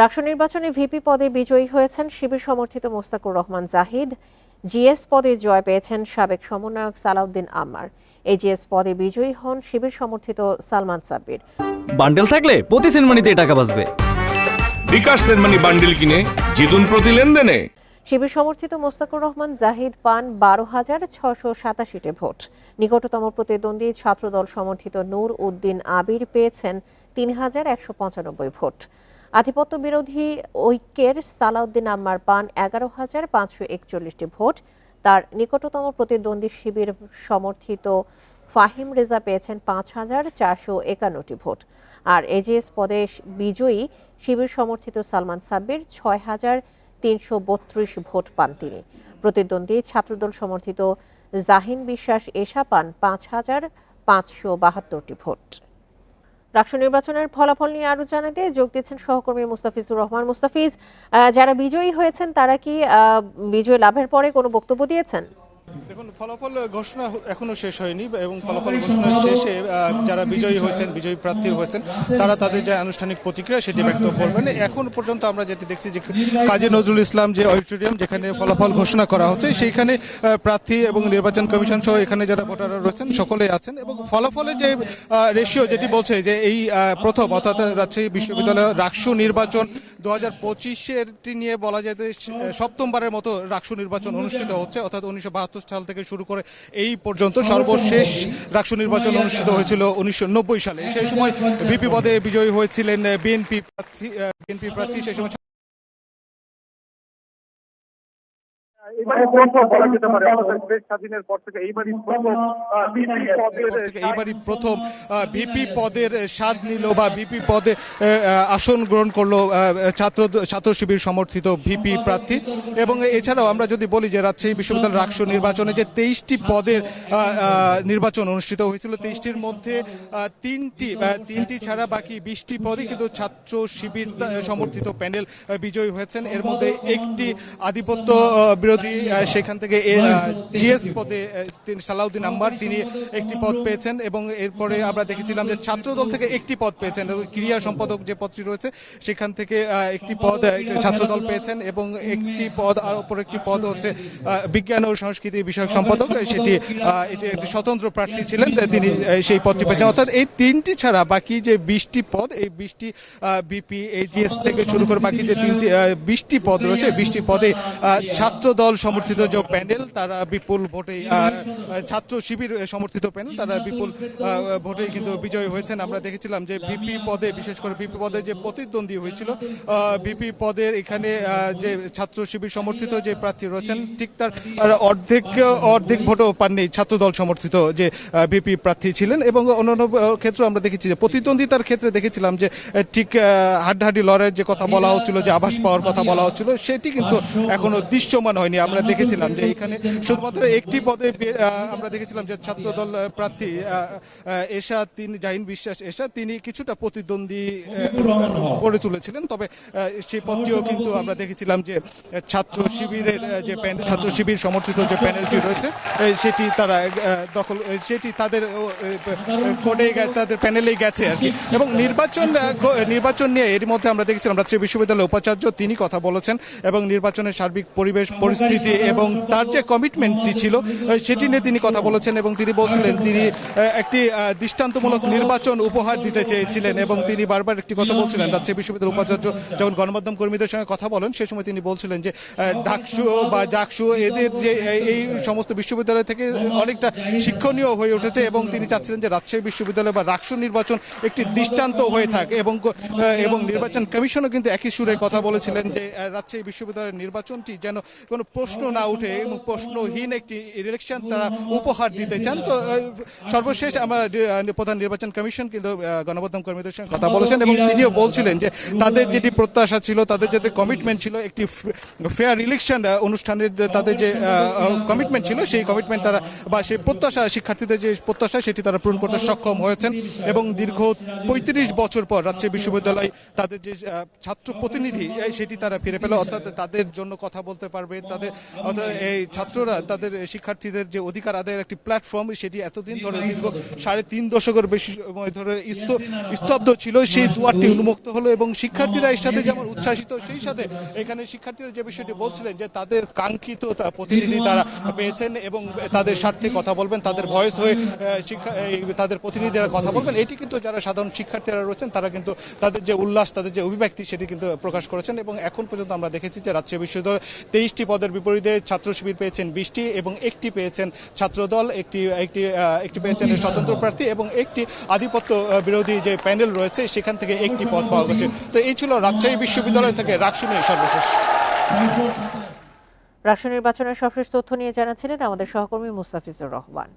রাষ্ট্র নির্বাচনে ভিপি পদে বিজয়ী হয়েছেন শিবির সমর্থিত মোস্তাকুর রহমান জাহিদ। জিএস পদে জয় পেয়েছেন সাবেক সমন্বয়ক সালাউদ্দিন আম্মার। এই জিএস পদে বিজয়ী হন শিবির সমর্থিত সালমান সাব্বির। বান্ডেল থাকলে প্রতি সেনমানিতে টাকা বাঁচবে। বিকাশ সেনমানি বান্ডিল কিনে জিতুন প্রতি লেনদেনে। শিবির সমর্থিত মোস্তাকুর রহমান জাহিদ পান বারো হাজার ছশো সাতাশিটি ভোট। নিকটতম প্রতিদ্বন্দ্বী ছাত্রদল সমর্থিত নূর উদ্দিন আবির পেয়েছেন তিন হাজার একশো পঁচানব্বই ভোট। আধিপত্য বিরোধী ঐক্যের সালাউদ্দিন আম্মার পান এগারো হাজার পাঁচশো একচল্লিশটি ভোট। তার নিকটতম প্রতিদ্বন্দ্বী শিবির সমর্থিত ফাহিম রেজা পেয়েছেন পাঁচ হাজার চারশো একান্নটি ভোট। আর এজিএস পদে বিজয়ী শিবির সমর্থিত সালমান সাব্বির ছয় হাজার তিনশো বত্রিশ ভোট পান তিনি। প্রতিদ্বন্দ্বী ছাত্রদল সমর্থিত জাহিন বিশ্বাস এশা পান পাঁচ হাজার পাঁচশো বাহাত্তরটি ভোট। রাষ্ট্র নির্বাচনের ফলাফল নিয়ে আরও জানাতে যোগ দিচ্ছেন সহকর্মী মুস্তাফিজুর রহমান। মুস্তাফিজ যারা বিজয়ী হয়েছেন, তারা কি বিজয় লাভের পরে কোনো বক্তব্য দিয়েছেন? দেখুন, ফলাফল ঘোষণা এখনও শেষ হয়নি এবং ফলাফল ঘোষণা শেষে যারা বিজয়ী হয়েছেন, বিজয়ী প্রার্থী হয়েছেন, তারা তাদের যে আনুষ্ঠানিক প্রতিক্রিয়া সেটি ব্যক্ত করবেন। এখন পর্যন্ত আমরা যেটি দেখছি যে কাজী নজরুল ইসলাম যে অডিটোরিয়াম যেখানে ফলাফল ঘোষণা করা হচ্ছে, সেইখানে প্রার্থী এবং নির্বাচন কমিশন সহ এখানে যারা ভোটাররা রয়েছেন, সকলেই আছেন এবং ফলাফলে যে রেশিও যেটি বলছে যে এই প্রথম অর্থাৎ রাজশাহী বিশ্ববিদ্যালয় রাকসু নির্বাচন দু হাজার পঁচিশেরটি নিয়ে বলা যায় সপ্তমবারের মতো রাকসু নির্বাচন অনুষ্ঠিত হচ্ছে অর্থাৎ উনিশশো বাহাত্তর সাল থেকে শুরু করে এই পর্যন্ত সর্বশেষ রাকসু নির্বাচন অনুষ্ঠিত হয়েছিল উনিশশো নব্বই সালে। সেই সময় বিপি পদে বিজয়ী হয়েছিলেন বিএনপি প্রার্থী বিএনপি প্রার্থী। সেই সময় এইবারই প্রথম বিপি পদের পর থেকে এইবারই প্রথম ভিপি পদের স্বাদ নিল বা ভিপি পদে আসন গ্রহণ করল ছাত্র ছাত্র শিবির সমর্থিত ভিপি প্রার্থী। এবং এছাড়াও আমরা যদি বলি যে রাজশাহী বিশ্ববিদ্যালয় রাকসু নির্বাচনে যে তেইশটি পদের নির্বাচন অনুষ্ঠিত হয়েছিল তেইশটির মধ্যে তিনটি তিনটি ছাড়া বাকি বিশটি পদে কিন্তু ছাত্র শিবির সমর্থিত প্যানেল বিজয়ী হয়েছেন। এর মধ্যে একটি আধিপত্য আহ, বিরোধী সেখান থেকে জিএস পদে তিনি সালাউদ্দিন আম্বার তিনি একটি পদ পেয়েছেন এবং এরপরে আমরা দেখেছিলাম যে ছাত্রদল থেকে একটি পদ পেয়েছেন। ক্রিয়া সম্পাদক যে পদটি রয়েছে সেখান থেকে একটি পদ আহ, ছাত্রদল পেয়েছেন এবং একটি পদ আর অপর একটি পদ হচ্ছে বিজ্ঞান ও সংস্কৃতি বিষয়ক সম্পাদক। সেটি এটি একটি স্বতন্ত্র প্রার্থী ছিলেন তিনি সেই পদটি পেয়েছেন। অর্থাৎ এই তিনটি ছাড়া বাকি যে বিশটি পদ এই বিশটি বিপি এজিএস থেকে শুরু করে বাকি যে তিনটি বিশটি পদ রয়েছে বিশটি পদে ছাত্র দল সমর্থিত যে প্যানেল তারা বিপুল ভোটে ছাত্র শিবির সমর্থিত প্যানেল তারা বিপুল ভোটে কিন্তু বিজয়ী হয়েছেন। আমরা দেখেছিলাম যে ভিপি পদে, বিশেষ করে ভিপি পদে যে প্রতিদ্বন্দ্বী হয়েছিল ভিপি পদের এখানে যে ছাত্র শিবির সমর্থিত যে প্রার্থী রয়েছেন, ঠিক তার অর্ধেক অর্ধেক ভোটও পাননি ছাত্র দল সমর্থিত যে ভিপি প্রার্থী ছিলেন। এবং অন্যান্য ক্ষেত্রে আমরা দেখেছি যে প্রতিদ্বন্দ্বিতার ক্ষেত্রে দেখেছিলাম যে ঠিক হাড্ডাহাড্ডি লড়াইয়ের যে কথা বলা হচ্ছিল, যে আভাস পাওয়ার কথা বলা হচ্ছিল, সেটি কিন্তু এখনও দৃশ্যমান হয়নি। আমরা দেখেছিলাম যে এখানে শুধুমাত্র একটি পদে আমরা দেখেছিলাম যে ছাত্রদল প্রার্থী এশা তিনি জাহিন বিশ্বাস এশা তিনি কিছুটা প্রতিদ্বন্দ্বী করে তুলেছিলেন। তবে সেই পদটিও কিন্তু আমরা দেখেছিলাম যে ছাত্র শিবিরের যে প্যানেল ছাত্র শিবির সমর্থিত যে প্যানেলটি রয়েছে সেটি তারা দখল সেটি তাদের কোডে তাদের প্যানেলেই গেছে আর কি। এবং নির্বাচন নির্বাচন নিয়ে এর মধ্যে আমরা দেখেছিলাম রাজশাহী বিশ্ববিদ্যালয়ের উপাচার্য তিনি কথা বলেছেন এবং নির্বাচনের সার্বিক পরিবেশ পরিস্থিতি এবং তার যে কমিটমেন্টটি ছিল সেটি নিয়ে তিনি কথা বলেছেন এবং তিনি বলছিলেন, তিনি একটি দৃষ্টান্তমূলক নির্বাচন উপহার দিতে চেয়েছিলেন এবং তিনি বারবার একটি কথা বলছিলেন। রাজশাহী বিশ্ববিদ্যালয়ের উপাচার্য যখন গণমাধ্যম কর্মীদের সঙ্গে কথা বলেন, সে সময় তিনি বলছিলেন যে ডাকসু বা জাকসু এদের যে, এই- সমস্ত বিশ্ববিদ্যালয় থেকে অনেকটা শিক্ষণীয় হয়ে উঠেছে এবং তিনি চাচ্ছিলেন যে রাজশাহী বিশ্ববিদ্যালয় বা রাকসু নির্বাচন একটি দৃষ্টান্ত হয়ে থাকে এবং এবং নির্বাচন কমিশনও কিন্তু একই সুরে কথা বলেছিলেন যে রাজশাহী বিশ্ববিদ্যালয়ের নির্বাচনটি যেন কোনো প্রশ্ন না উঠে এবং প্রশ্নহীন একটি ইলেকশন তারা উপহার দিতে চান। তো সর্বশেষ আমরা প্রধান নির্বাচন কমিশন কিন্তু গণমাধ্যম কর্মীদের সঙ্গে কথা বলেছেন এবং তিনিও বলছিলেন যে তাদের যেটি প্রত্যাশা ছিল, তাদের যেটি কমিটমেন্ট ছিল, একটি ফেয়ার ইলেকশন অনুষ্ঠানের যে, তাদের যে কমিটমেন্ট ছিল, সেই কমিটমেন্ট তারা, বা সেই প্রত্যাশা, শিক্ষার্থীদের যে প্রত্যাশা, সেটি তারা পূরণ করতে সক্ষম হয়েছেন এবং দীর্ঘ পঁয়ত্রিশ বছর পর রাজশাহী বিশ্ববিদ্যালয় তাদের যে ছাত্র প্রতিনিধি সেটি তারা ফিরে পেল। অর্থাৎ তাদের জন্য কথা বলতে পারবে, তাদের তাদের অর্থাৎ এই ছাত্ররা তাদের শিক্ষার্থীদের যে অধিকার আদায়ের একটি প্ল্যাটফর্ম সেটি এতদিন ধরে দীর্ঘ সাড়ে তিন দশকের বেশি সময় ধরে স্তব্ধ ছিল সেই দুয়ারটি উন্মুক্ত হলো এবং শিক্ষার্থীরা এর সাথে যেমন উচ্ছ্বাসিত সেই সাথে এখানে শিক্ষার্থীরা যে বিষয়টি বলছিলেন যে তাদের কাঙ্ক্ষিত প্রতিনিধি তারা পেয়েছেন এবং তাদের স্বার্থে কথা বলবেন তাদের ভয়েস হয়ে শিক্ষা এই তাদের প্রতিনিধিরা কথা বলবেন। এটি কিন্তু যারা সাধারণ শিক্ষার্থীরা রয়েছেন তারা কিন্তু তাদের যে উল্লাস তাদের যে অভিব্যক্তি সেটি কিন্তু প্রকাশ করেছেন এবং এখন পর্যন্ত আমরা দেখেছি যে রাজশাহী বিশ্ববিদ্যালয় তেইশটি পদের বিপরীতে ছাত্র শিবির পেয়েছেন বিশটি এবং একটি পেয়েছেন ছাত্রদল, একটি একটি একটি পেয়েছেন স্বতন্ত্র প্রার্থী এবং একটি আধিপত্য বিরোধী যে প্যানেল রয়েছে সেখান থেকে একটি পদ পাওয়া গেছে। তো এই ছিল রাজশাহী বিশ্ববিদ্যালয় থেকে রাকসু সর্বশেষ। রাষ্ট্র নির্বাচনের সবশেষ তথ্য নিয়ে জানাচ্ছিলেন আমাদের সহকর্মী মুস্তাফিজুর রহমান।